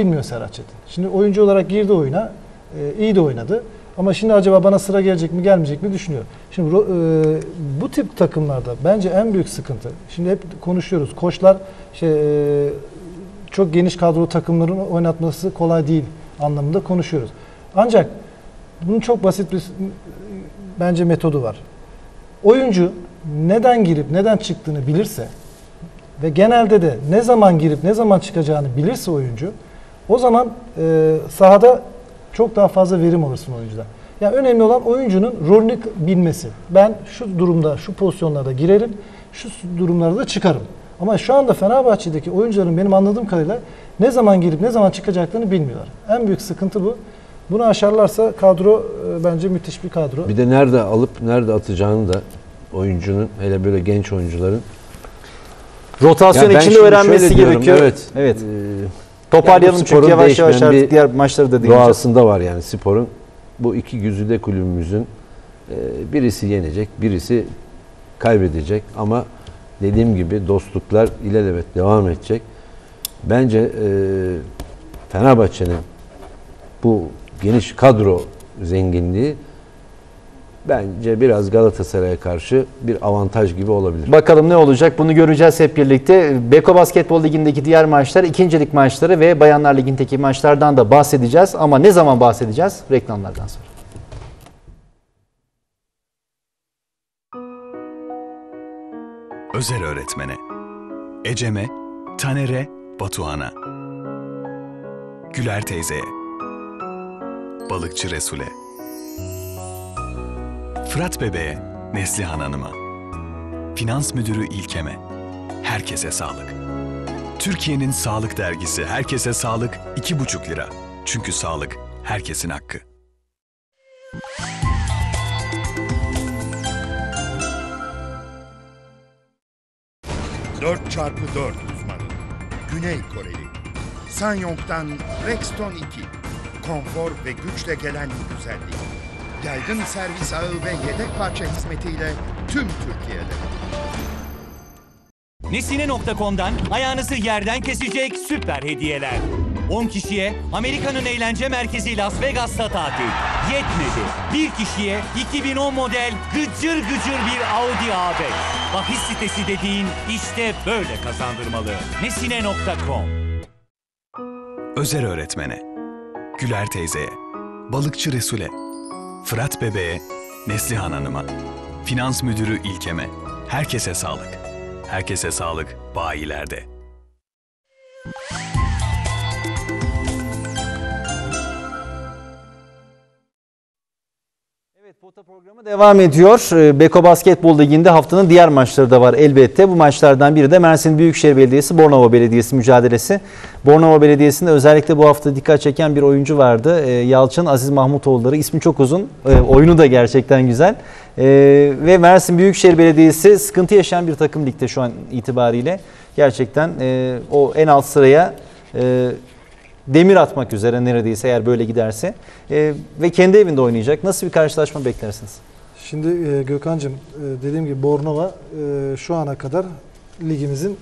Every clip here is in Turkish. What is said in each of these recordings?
bilmiyor Serhat Çetin. Şimdi oyuncu olarak girdi oyuna, e, iyi de oynadı. Ama şimdi acaba bana sıra gelecek mi gelmeyecek mi düşünüyor. Şimdi e, bu tip takımlarda bence en büyük sıkıntı. Şimdi hep konuşuyoruz. Koçlar şey, e, çok geniş kadro takımların oynatması kolay değil anlamında konuşuyoruz. Ancak bunun çok basit bir bence metodu var. Oyuncu neden girip neden çıktığını bilirse ve genelde de ne zaman girip ne zaman çıkacağını bilirse oyuncu o zaman e, sahada çok daha fazla verim alırsın oyuncudan. Yani önemli olan oyuncunun rolünü bilmesi. Ben şu durumda, şu pozisyonlarda girerim, şu durumlarda da çıkarım. Ama şu anda Fenerbahçe'deki oyuncuların benim anladığım kadarıyla ne zaman girip ne zaman çıkacaklarını bilmiyorlar. En büyük sıkıntı bu. Bunu aşarlarsa kadro e, bence müthiş bir kadro. Bir de nerede alıp nerede atacağını da oyuncunun hele böyle genç oyuncuların Rotasyon Ya ben içinde öğrenmesi diyorum, gerekiyor. Evet. Evet. Ee, Toparlayalım Yani çünkü yavaş yavaş artık diğer maçları da değineceğiz. doğasında var yani sporun. Bu iki güzide kulübümüzün e, birisi yenecek, birisi kaybedecek ama dediğim gibi dostluklar ilelebet devam edecek. Bence e, Fenerbahçe'nin bu geniş kadro zenginliği bence biraz Galatasaray'a karşı bir avantaj gibi olabilir. Bakalım ne olacak bunu göreceğiz hep birlikte. Beko Basketbol Ligi'ndeki diğer maçlar, ikincilik maçları ve Bayanlar Ligi'ndeki maçlardan da bahsedeceğiz. Ama ne zaman bahsedeceğiz? Reklamlardan sonra. Özel öğretmene. Ecem'e, Taner'e, Batuhan'a. Güler teyzeye. Balıkçı Resul'e. Fırat bebeğe, Neslihan Hanım'a. Finans müdürü İlkem'e. Herkese sağlık. Türkiye'nin sağlık dergisi Herkese Sağlık 2,5 lira. Çünkü sağlık herkesin hakkı. Dört çarpı 4 uzmanı. Güney Koreli. Sanyong'dan Rexton 2. Konfor ve güçle gelen güzellik. Yaygın servis ağı ve yedek parça hizmetiyle tüm Türkiye'de. Nesine.com'dan ayağınızı yerden kesecek süper hediyeler. 10 kişiye Amerika'nın eğlence merkezi Las Vegas'ta tatil. Yetmedi. Bir kişiye 2010 model gıcır gıcır bir Audi A5. Bahis sitesi dediğin işte böyle kazandırmalı. Nesine.com Özel öğretmene. Güler teyzeye. Balıkçı Resul'e. Fırat bebeğe. Neslihan Hanım'a. Finans müdürü İlkem'e. Herkese sağlık. Herkese sağlık bayilerde. Programı devam ediyor. Ee, Beko Basketbol Ligi'nde haftanın diğer maçları da var elbette. Bu maçlardan biri de Mersin Büyükşehir Belediyesi Bornova Belediyesi mücadelesi. Bornova Belediyesi'nde özellikle bu hafta dikkat çeken bir oyuncu vardı. Ee, Yalçın Aziz Mahmutoğulları. İsmi çok uzun. Ee, oyunu da gerçekten güzel. Ve Mersin Büyükşehir Belediyesi sıkıntı yaşayan bir takım ligde şu an itibariyle. Gerçekten e, o en alt sıraya e, demir atmak üzere neredeyse eğer böyle giderse E, ve kendi evinde oynayacak. Nasıl bir karşılaşma beklersiniz? Şimdi e, Gökhan'cığım e, dediğim gibi Bornova e, şu ana kadar ligimizin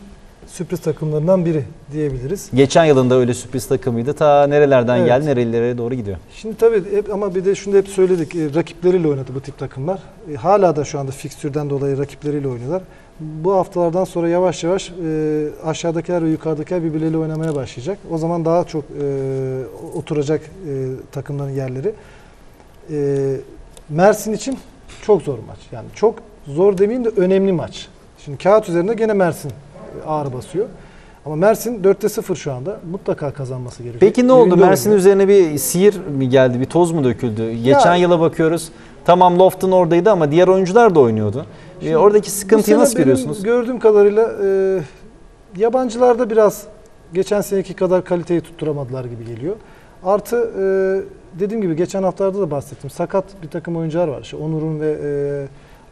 sürpriz takımlarından biri diyebiliriz. Geçen yılında öyle sürpriz takımıydı. Ta nerelerden Evet. geldi nerelere doğru gidiyor. Şimdi tabii hep, ama bir de şunu da hep söyledik. e, rakipleriyle oynadı bu tip takımlar. E, hala da şu anda fikstürden dolayı rakipleriyle oynuyorlar. Bu haftalardan sonra yavaş yavaş e, aşağıdakiler ve yukarıdakiler birbirleriyle oynamaya başlayacak. O zaman daha çok e, oturacak e, takımların yerleri. E, Mersin için çok zor maç. Yani çok zor demeyeyim de önemli maç. Şimdi kağıt üzerinde gene Mersin ağır basıyor. Ama Mersin 4'te 0 şu anda. Mutlaka kazanması gerekiyor. Peki ne oldu? Evinde Mersin üzerine bir sihir mi geldi? Bir toz mu döküldü? Geçen yıla bakıyoruz. Tamam Lofton oradaydı ama diğer oyuncular da oynuyordu. E, Şimdi oradaki Bu sıkıntıyı nasıl görüyorsunuz? Gördüğüm kadarıyla e, yabancılarda biraz geçen seneki kadar kaliteyi tutturamadılar gibi geliyor. Artı e, dediğim gibi geçen haftalarda da bahsettim. Sakat bir takım oyuncular var. İşte Onur'un ve e,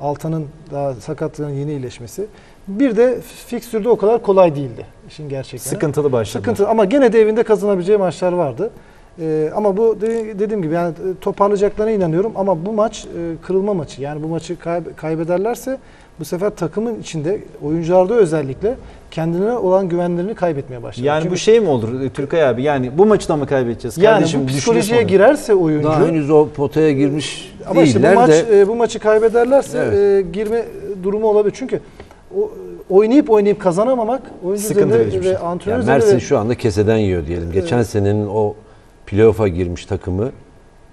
Altan'ın daha sakatlığının yeni iyileşmesi. Bir de fikstürde o kadar kolay değildi işin gerçekten. Sıkıntılı başladı. Sıkıntı ama gene de evinde kazanabileceği maçlar vardı. Ee, ama bu de- dediğim gibi yani e, toparlayacaklarına inanıyorum ama bu maç e, kırılma maçı. Yani bu maçı kayb- kaybederlerse bu sefer takımın içinde oyuncularda özellikle kendine olan güvenlerini kaybetmeye başladı. Yani Çünkü bu şey mi olur e, Türkay abi? Yani bu maçı da mı kaybedeceğiz? yani Kardeşim, bu psikolojiye girerse oyuncu Daha henüz o potaya girmiş ama işte bu değiller maç de e, bu maçı kaybederlerse Evet. e, girme durumu olabilir. Çünkü o, oynayıp oynayıp kazanamamak oyuncu Sıkıntı bir şey. ve antrenör yani Mersin ve- şu anda keseden yiyor diyelim. Geçen senenin o playoff'a girmiş takımı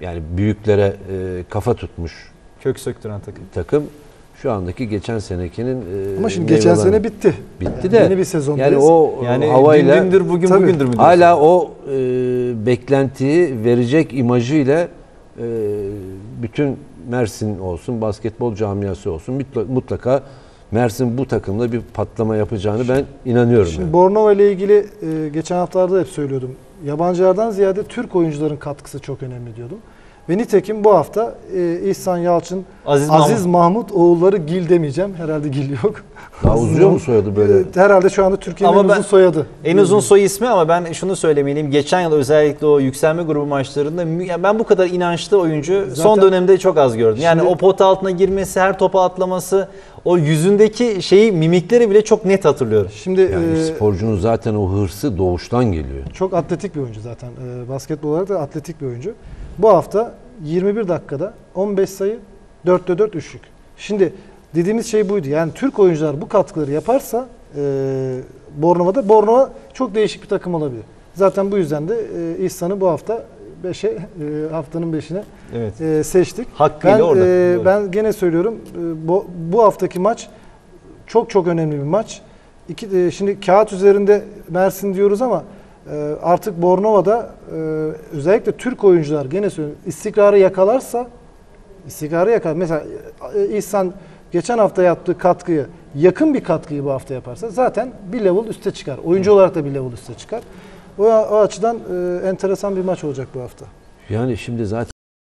yani büyüklere e, kafa tutmuş Kök söktüren takım. takım şu andaki geçen senekinin e, ama şimdi geçen meyvelerini- sene bitti. bitti de Yeni bir sezondayız. yani o Yani havayla dün dündür bugün Tabii. bugündür mü diyorsun? hala o e, beklentiyi verecek imajıyla e, bütün Mersin olsun, basketbol camiası olsun mutla- mutlaka Mersin bu takımla bir patlama yapacağını ben inanıyorum. Şimdi yani. Bornova ile ilgili e, geçen haftalarda hep söylüyordum. Yabancılardan ziyade Türk oyuncuların katkısı çok önemli diyordum. Ve nitekim bu hafta e, İhsan Yalçın, Aziz, Aziz, Mahmut. Mahmut oğulları Gil demeyeceğim. Herhalde Gil yok. Daha uzuyor mu soyadı böyle? e, herhalde şu anda Türkiye'nin Ama en ben- uzun soyadı. En uzun soy ismi ama ben şunu söylemeliyim. Geçen yıl özellikle o yükselme grubu maçlarında mü- yani ben bu kadar inançlı oyuncu son dönemde çok az gördüm. Yani Şimdi- o pot altına girmesi, her topa atlaması, o yüzündeki şeyi mimikleri bile çok net hatırlıyorum. Şimdi Yani e, sporcunun zaten o hırsı doğuştan geliyor. çok atletik bir oyuncu zaten. E, basketbol olarak da atletik bir oyuncu. Bu hafta 21 dakikada 15 sayı, 4'te 4 üçlük. Şimdi dediğimiz şey buydu. Yani Türk oyuncular bu katkıları yaparsa e, Bornova'da Bornova çok değişik bir takım olabilir. Zaten bu yüzden de e, İhsan'ı bu hafta 5'e e, haftanın 5'ine Evet. e, seçtik. Hakkıyla ben, orada. e, Doğru. ben gene söylüyorum e, bu, bu haftaki maç çok çok önemli bir maç. İki, e, şimdi kağıt üzerinde Mersin diyoruz ama e, artık Bornova'da e, özellikle Türk oyuncular gene söylüyorum istikrarı yakalarsa istikrarı yakar. Mesela e, İhsan geçen hafta yaptığı katkıyı yakın bir katkıyı bu hafta yaparsa zaten bir level üste çıkar. Oyuncu olarak da bir level üste çıkar. O, o açıdan e, enteresan bir maç olacak bu hafta. Yani şimdi zaten